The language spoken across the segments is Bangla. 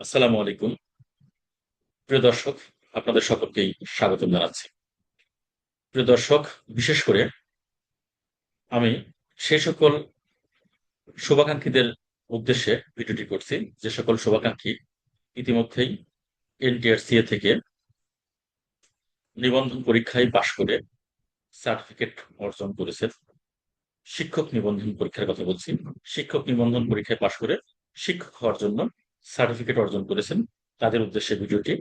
আসসালামু আলাইকুম। প্রিয় দর্শক, আপনাদের সকলকেই স্বাগতম জানাচ্ছি। প্রিয় দর্শক, বিশেষ করে আমি সেই সকল শুভাকাঙ্ক্ষীদের উদ্দেশ্যে ভিডিওটি করছি। যে সকল শুভাকাঙ্ক্ষী ইতিমধ্যেই এনটিআরসিএ থেকে নিবন্ধন পরীক্ষায় পাশ করে সার্টিফিকেট অর্জন করেছেন শিক্ষক নিবন্ধন পরীক্ষার কথা বলছি। শিক্ষক নিবন্ধন পরীক্ষায় পাশ করে শিক্ষক হওয়ার জন্য সার্টিফিকেট অর্জন করেছেন তাদের উদ্দেশ্যে ভিডিওটি।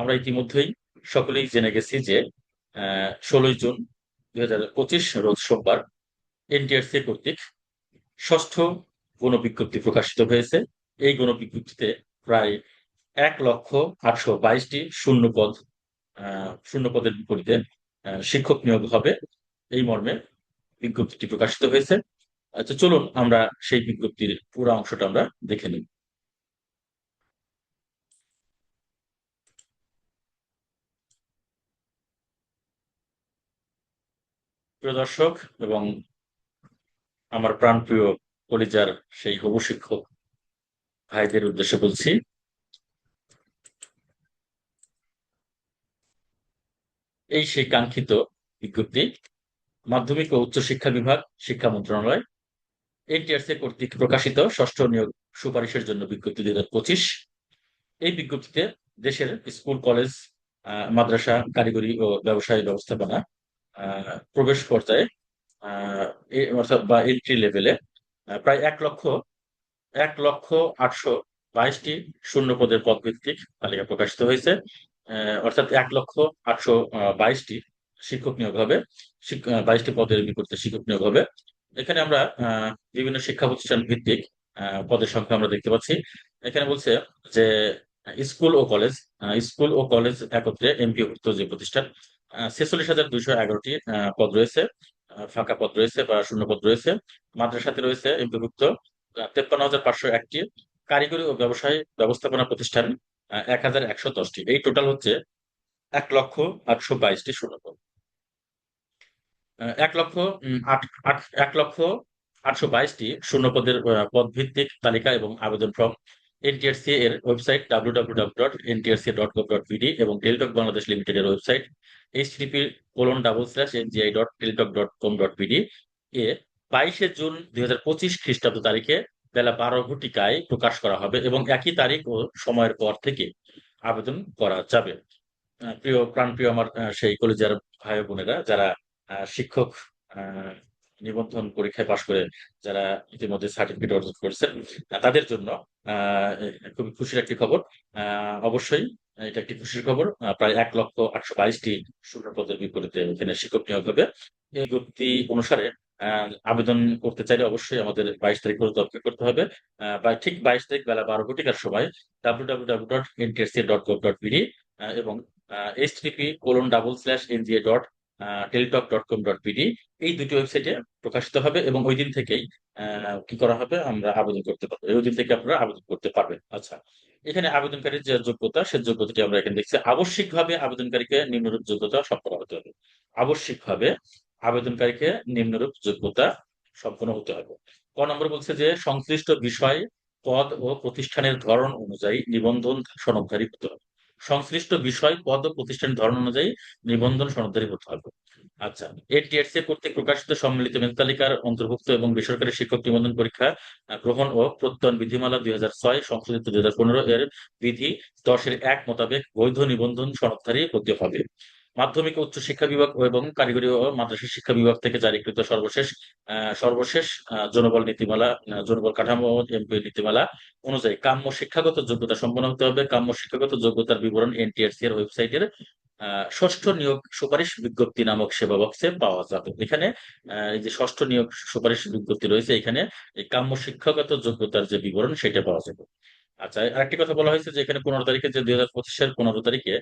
আমরা ইতিমধ্যেই সকলেই জেনে গেছি যে ষোলোই জুন দুই হাজার পঁচিশ রোজ সোমবার এনটিআরসি কর্তৃক ষষ্ঠ গণবিজ্ঞপ্তি প্রকাশিত হয়েছে। এই গণবিজ্ঞপ্তিতে প্রায় এক লক্ষ আটশো বাইশটি শূন্য পদ শূন্য পদের বিপরীতে শিক্ষক নিয়োগ হবে। এই মর্মে বিজ্ঞপ্তিটি প্রকাশিত হয়েছে। আচ্ছা চলুন আমরা সেই বিজ্ঞপ্তির পুরো অংশটা আমরা দেখে নিই। প্রিয় দর্শক এবং আমার প্রাণপ্রিয় কলিজার সেই হবু শিক্ষক ভাইদের উদ্দেশ্যে বলছি, এই সেই কাঙ্ক্ষিত বিজ্ঞপ্তি মাধ্যমিক ও উচ্চ শিক্ষা বিভাগ শিক্ষা মন্ত্রণালয় এনটিআরসি কর্তৃক প্রকাশিত ষষ্ঠ নিয়োগ সুপারিশের জন্য বিজ্ঞপ্তি দুই পঁচিশ। এই বিজ্ঞপ্তিতে দেশের স্কুল, কলেজ মাদ্রাসা, কারিগরি ও ব্যবসায়ী ব্যবস্থাপনা প্রবেশ পর্যায়ে অর্থাৎ বা এন্ট্রি লেভেলে প্রায় এক লক্ষ এক লক্ষ আটশো বাইশটি শূন্য পদের পদ ভিত্তিক তালিকা প্রকাশিত হয়েছে। অর্থাৎ এক লক্ষ আটশো বাইশটি শিক্ষক নিয়োগ হবে। বাইশটি পদের বিপরীতে শিক্ষক নিয়োগ হবে। এখানে আমরা বিভিন্ন শিক্ষা প্রতিষ্ঠান ভিত্তিক পদের সংখ্যা আমরা দেখতে পাচ্ছি। এখানে বলছে যে, স্কুল ও কলেজ স্কুল ও কলেজ একত্রে এমপিভুক্ত যে প্রতিষ্ঠান ছেচল্লিশ হাজার দুইশো এগারোটি পদ রয়েছে ফাঁকা পদ রয়েছে বা শূন্য পদ রয়েছে। মাদ্রাসাতে রয়েছে এমপিভুক্ত তেপ্পান্ন হাজার পাঁচশো একটি কারিগরি ও ব্যবসায় ব্যবস্থাপনা প্রতিষ্ঠান এক হাজার একশো দশটি। এই টোটাল হচ্ছে এক লক্ষ আটশো বাইশটি শূন্যপদ এক লক্ষ আট আট, এক লক্ষ আটশো বাইশটি শূন্যপদের পদ ভিত্তিক তালিকা এবং আবেদন ফর্ম এনটিআরসি এর website W W W dot NTRC dot gov dot BD এবং টেলিটক বাংলাদেশ লিমিটেডের website HTTP colon double slash NGI dot Teletalk dot com dot BD এ বাইশে জুন দুই হাজার পঁচিশ খ্রিস্টাব্দ তারিখে বেলা বারো ঘটিকায় প্রকাশ করা হবে এবং একই তারিখ ও সময়ের পর থেকে আবেদন করা যাবে। প্রিয়, প্রাণপ্রিয় আমার সেই কলেজের ভাই বোনেরা, যারা শিক্ষক নিবন্ধন পরীক্ষায় পাশ করে যারা ইতিমধ্যে সার্টিফিকেট অর্জন করেছেন তাদের জন্য খুবই খুশির একটি খবর। অবশ্যই এটা একটি খুশির খবর। প্রায় এক লক্ষ আটশো বাইশটি শূন্য পদের বিপরীতে এখানে শিক্ষক নিয়োগ হবে। এই বিজ্ঞপ্তি অনুসারে আবেদন করতে চাইলে অবশ্যই আমাদের বাইশ তারিখ পর্যন্ত অপেক্ষা করতে হবে। ঠিক বাইশ তারিখ বেলা বারো ঘটিকার সময় W W W dot NTSC dot gov dot BD এবং HTTP colon double slash NGA dot Teletalk dot com dot BD এই দুটি ওয়েবসাইটে প্রকাশিত হবে এবং ওই দিন থেকেই কি করা হবে, আমরা আবেদন করতে পারব। ওই দিন থেকে আপনারা আবেদন করতে পারবেন। আচ্ছা এখানে আবেদনকারীর যে যোগ্যতা, সে যোগ্যতাটি আমরা এখানে দেখছি। আবশ্যিকভাবে আবেদনকারীকে নিম্নরূপ যোগ্যতা সম্পন্ন হতে হবে। আবশ্যিকভাবে আবেদনকারীকে নিম্নরূপ যোগ্যতা সম্পন্ন হতে হবে। ক নম্বর বলছে যে, সংশ্লিষ্ট বিষয়, পদ ও প্রতিষ্ঠানের ধরন অনুযায়ী নিবন্ধন সনদধারী হতে হবে। সংশ্লিষ্ট বিষয়, পদ ও প্রতিষ্ঠানের ধরন অনুযায়ী নিবন্ধন সনদারী হতে হবে। আচ্ছা এটিএসসি কর্তৃক প্রকাশিত সম্মিলিত মেধতালিকার অন্তর্ভুক্ত এবং বেসরকারি শিক্ষক নিবন্ধন পরীক্ষা গ্রহণ ও প্রত্যয়ন বিধিমালা দুই হাজার ছয় সংশোধিত দুই হাজার পনেরো এর বিধি দশের এক মোতাবেক বৈধ নিবন্ধন সনদধারী হতে হবে। মাধ্যমিক উচ্চ শিক্ষা বিভাগ এবং কারিগরি ও মাদ্রাসা শিক্ষা বিভাগ থেকে জারিকৃত সর্বশেষ সর্বশেষ জনবল নীতিমালা জনবল কাঠামো এমপি নীতিমালা অনুযায়ী কাম্য শিক্ষাগত যোগ্যতা সম্পন্ন হতে হবে। কাম্য শিক্ষাগত যোগ্যতার বিবরণ এনটিআরসি এর ওয়েবসাইটের ষষ্ঠ নিয়োগ সুপারিশ বিজ্ঞপ্তি নামক সেবা বক্সে পাওয়া যাবে। এখানে এই যে ষষ্ঠ নিয়োগ সুপারিশ বিজ্ঞপ্তি রয়েছে, এখানে কাম্য শিক্ষাগত যোগ্যতার যে বিবরণ, সেটা পাওয়া যাবে। আচ্ছা আরেকটি কথা বলা হয়েছে যে এখানে পনেরো তারিখে যে দুই হাজার পঁচিশের পনেরো তারিখে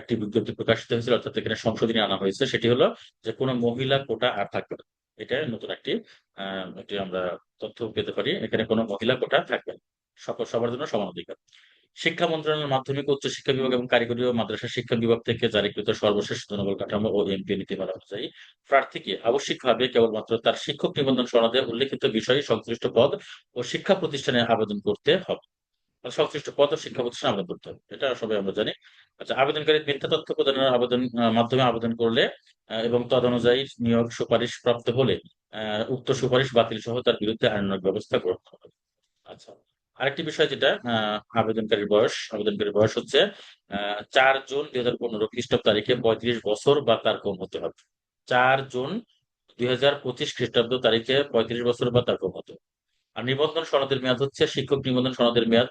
একটি বিজ্ঞপ্তি প্রকাশিত হয়েছিল, অর্থাৎ এখানে সংশোধনী আনা হয়েছে। সেটি হলো যে কোনো মহিলা কোটা আর থাকবে না। এটা নতুন একটি একটি আমরা তথ্য পেতে পারি। এখানে কোনো মহিলা কোটা থাকবে না। সকল, সবার জন্য সমান অধিকার। শিক্ষা মন্ত্রণালয়ের মাধ্যমিক উচ্চ শিক্ষা বিভাগ এবং কারিগরি ও মাদ্রাসা শিক্ষা বিভাগ থেকে জারিকৃত সর্বশেষ জনবল কাঠামো ও এমপি নীতিমালা অনুযায়ী প্রার্থীকে আবশ্যিকভাবে কেবলমাত্র তার শিক্ষক নিবন্ধন সনদে উল্লেখিত বিষয়ে সংশ্লিষ্ট পদ ও শিক্ষা প্রতিষ্ঠানে আবেদন করতে হবে। সংশ্লিষ্ট পদ শিক্ষা প্রতিষ্ঠানে আবেদন করতে হবে। এটা সবাই আমরা জানি। আচ্ছা আবেদনকারী মিথ্যা তথ্য প্রদানের আবেদন মাধ্যমে আবেদন করলে এবং তদনুযায়ী নিয়োগ সুপারিশ প্রাপ্ত হলে উক্ত সুপারিশ বাতিল সহ তার বিরুদ্ধে আইনানুগ ব্যবস্থা গ্রহণ করা হবে। আচ্ছা আরেকটি বিষয় যেটা আবেদনকারীর বয়স আবেদনকারীর বয়স হচ্ছে চার জুন দুই হাজার পনেরো খ্রিস্টাব্দ তারিখে পঁয়ত্রিশ বছর বা তার কম হতে হবে। চার জুন দুই হাজার পঁচিশ খ্রিস্টাব্দ তারিখে পঁয়ত্রিশ বছর বা তার কম হতে হবে। আর নিবন্ধন সনদের মেয়াদ হচ্ছে, শিক্ষক নিবন্ধন সনদের মেয়াদ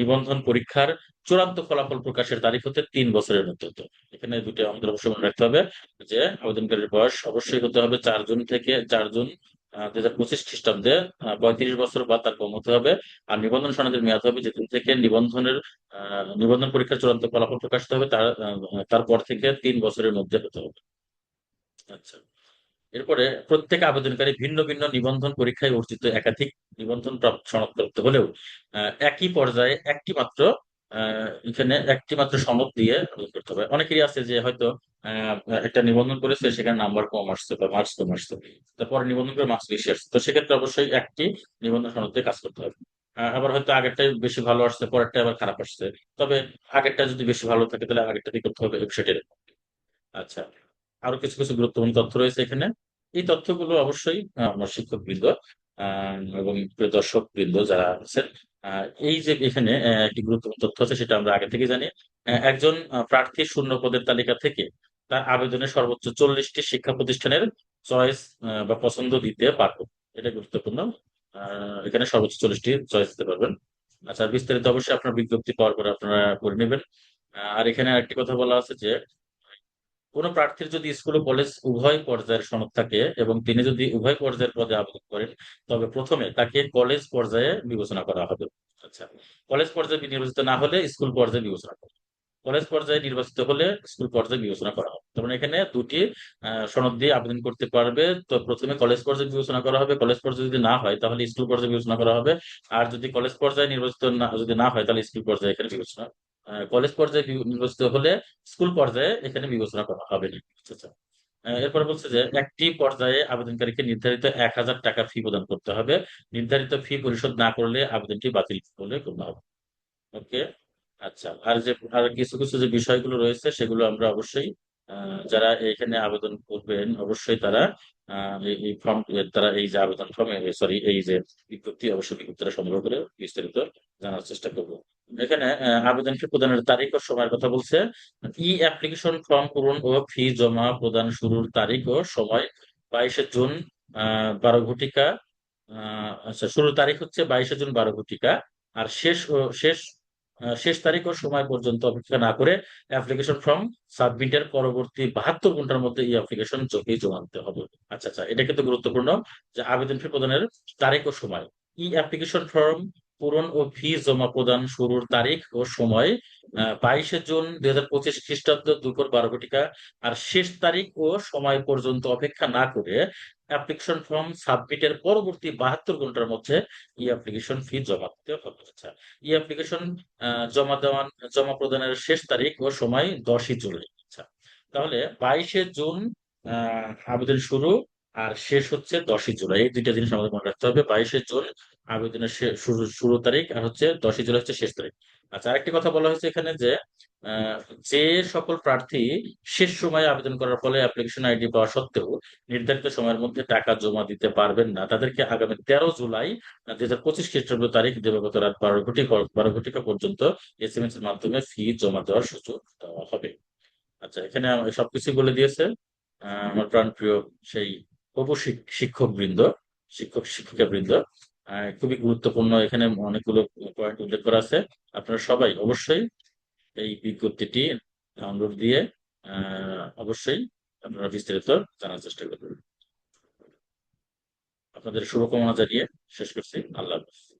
নিবন্ধন পরীক্ষার চূড়ান্ত ফলাফল প্রকাশের তারিখ হতে তিন বছরের হবে। এখানে দুটি আমাদের অবশ্যই মনে রাখতে হবে যে, আবেদনকারীর বয়স অবশ্যই হতে হবে চার জুন থেকে, চার জুন দুই হাজার পঁচিশ খ্রিস্টাব্দে পঁয়ত্রিশ বছর বা তার কম হতে হবে। আর নিবন্ধন সনদের মেয়াদ হবে যেদিন থেকে নিবন্ধনের নিবন্ধন পরীক্ষার চূড়ান্ত ফলাফল প্রকাশিত হবে, তার তারপর থেকে তিন বছরের মধ্যে হতে হবে। আচ্ছা। এরপরে প্রত্যেক আবেদনকারী ভিন্ন ভিন্ন নিবন্ধন পরীক্ষায় অর্জিত একাধিক নিবন্ধন শনাক্তপ্রাপ্ত হলেও একই পর্যায়ে একটি মাত্র এখানে একটি মাত্র সনদ দিয়ে আবেদন করতে হবে। অনেকেরই আছে যে হয়তো একটা নিবন্ধন করেছে, সেখানে নাম্বার কম আসছে বা মার্কস কম আসছে তারপরে নিবন্ধন করে মার্কস বেশি আসছে। তো সেক্ষেত্রে অবশ্যই একটি নিবন্ধন সনদ দিয়ে কাজ করতে হবে। আবার হয়তো আগেরটাই বেশি ভালো আসছে পরেরটা আবার খারাপ আসছে। তবে আগেরটা যদি বেশি ভালো থাকে, তাহলে আগেরটা দিয়ে করতে হবে সেটাই আচ্ছা আরও কিছু কিছু গুরুত্বপূর্ণ তথ্য রয়েছে এখানে। এই তথ্যগুলো অবশ্যই আমার শিক্ষক বৃন্দ এবং প্রিয় দর্শক বৃন্দ যারা আছেন এই যে এখানে একটি গুরুত্বপূর্ণ তথ্য আছে সেটা আমরা আগে থেকে জানি একজন প্রার্থী শূন্য পদের তালিকা থেকে তার আবেদনে সর্বোচ্চ চল্লিশটি শিক্ষা প্রতিষ্ঠানের চয়েস বা পছন্দ দিতে পারবে। এটা গুরুত্বপূর্ণ। এখানে সর্বোচ্চ চল্লিশটি চয়েস দিতে পারবেন। আচ্ছা বিস্তারিত অবশ্যই আপনার বিজ্ঞপ্তি পাওয়ার পরে আপনারা করে নেবেন। আর এখানে আরেকটি কথা বলা আছে যে কোনো প্রার্থীর যদি স্কুল ও কলেজ উভয় পর্যায়ের সনদ থাকে এবং তিনি যদি উভয় পর্যায়ের পদে আবেদন করেন, তবে প্রথমে তাকে কলেজ পর্যায়ে বিবেচনা করা হবে। আচ্ছা কলেজ পর্যায়ে নির্বাচিত না হলে স্কুল পর্যায়ে বিবেচনা করা কলেজ পর্যায়ে নির্বাচিত হলে স্কুল পর্যায়ে বিবেচনা করা হবে। তার মানে এখানে দুটি সনদ দিয়ে আবেদন করতে পারবে। তো প্রথমে কলেজ পর্যায়ে বিবেচনা করা হবে। কলেজ পর্যায়ে যদি না হয়, তাহলে স্কুল পর্যায়ে বিবেচনা করা হবে। আর যদি কলেজ পর্যায়ে নির্বাচিত না, যদি না হয়, তাহলে স্কুল পর্যায়ে এখানে বিবেচনা কলেজ পর্যায়ে বি- নির্বাচিত হলে স্কুল পর্যায়ে এখানে বিবেচনা করা হবে না। আচ্ছা আচ্ছা। এরপরে বলছে যে একটি পর্যায়ে আবেদনকারীকে নির্ধারিত এক হাজার টাকা ফি প্রদান করতে হবে। নির্ধারিত ফি পরিশোধ না করলে আবেদনটি বাতিল বলে গণ্য হবে। ওকে আচ্ছা আর যে, আর কিছু কিছু যে বিষয়গুলো রয়েছে সেগুলো আমরা অবশ্যই যারা এখানে আবেদন করবেন অবশ্যই তারা এই ফর্ম তারা এই যে আবেদন ফর্ম সরি এই যে বিজ্ঞপ্তি অবশ্যই বিজ্ঞপ্তিটা সংগ্রহ করে বিস্তারিত জানার চেষ্টা করব। এখানে আবেদন ফি প্রদানের তারিখ ও সময়ের কথা বলছে। ই অ্যাপ্লিকেশন ফর্ম পূরণ ও ফি জমা প্রদান শুরুর তারিখ ও সময় বাইশে জুন বারো ঘটিকা আচ্ছা শুরুর তারিখ হচ্ছে বাইশে জুন, বারো ঘটিকা। আর শেষ ও, শেষ শেষ তারিখ ও সময় পর্যন্ত অপেক্ষা না করে অ্যাপ্লিকেশন ফর্ম সাবমিটের পরবর্তী বাহাত্তর ঘণ্টার মধ্যে এই অ্যাপ্লিকেশন চোখে জমা দিতে হবে। আচ্ছা আচ্ছা এটা কিন্তু গুরুত্বপূর্ণ যে আবেদন ফি প্রদানের তারিখ ও সময়। ই অ্যাপ্লিকেশন ফর্ম পূরণ ও ফি জমা প্রদান শুরুর তারিখ ও সময় বাইশে জুন দুই হাজার পঁচিশ খ্রিস্টাব্দ দুপুর বারো ঘটিকা, আর শেষ তারিখ ও সময় পর্যন্ত অপেক্ষা না করে অ্যাপ্লিকেশন ফর্ম সাবমিটের পরবর্তী বাহাত্তর ঘণ্টার মধ্যে ই অ্যাপ্লিকেশন ফি জমা দিতে হবে। আচ্ছা ই অ্যাপ্লিকেশন জমা দেওয়ান, জমা প্রদানের শেষ তারিখ ও সময় দশই জুলাই। আচ্ছা তাহলে বাইশে জুন আবেদন শুরু আর শেষ হচ্ছে দশই জুলাই, এই দুইটা জিনিস আমাদের মনে রাখতে হবে। বাইশে জুন, আবেদনের শুরু শুরু তারিখ, আর হচ্ছে দশই জুলাই হচ্ছে শেষ তারিখ। আচ্ছা আরেকটি কথা বলা হয়েছে এখানে যে যে সকল প্রার্থী শেষ সময়ে আবেদন করার ফলে অ্যাপ্লিকেশন আইডি পাওয়া সত্ত্বেও নির্ধারিত সময়ের মধ্যে টাকা জমা দিতে পারবেন না। তাদেরকে আগামী তেরো জুলাই দুই হাজার পঁচিশ খ্রিস্টাব্দ তারিখ, দিবাগত রাত বারো ঘটিকা বারো ঘটিকা পর্যন্ত এস এম এস এর মাধ্যমে ফি জমা দেওয়ার সুযোগ দেওয়া হবে। আচ্ছা এখানে সবকিছু বলে দিয়েছে। আমার প্রাণপ্রিয় সেই হবু শিক্ষক বৃন্দ শিক্ষক শিক্ষিকা বৃন্দ আহ, খুবই গুরুত্বপূর্ণ। এখানে অনেকগুলো পয়েন্ট উল্লেখ করা আছে। আপনারা সবাই অবশ্যই এই বিজ্ঞপ্তিটি ডাউনলোড দিয়ে অবশ্যই আপনারা বিস্তারিত জানার চেষ্টা করবেন। আপনাদের শুভকামনা জানিয়ে শেষ করছি। আল্লাহ হাফেজ।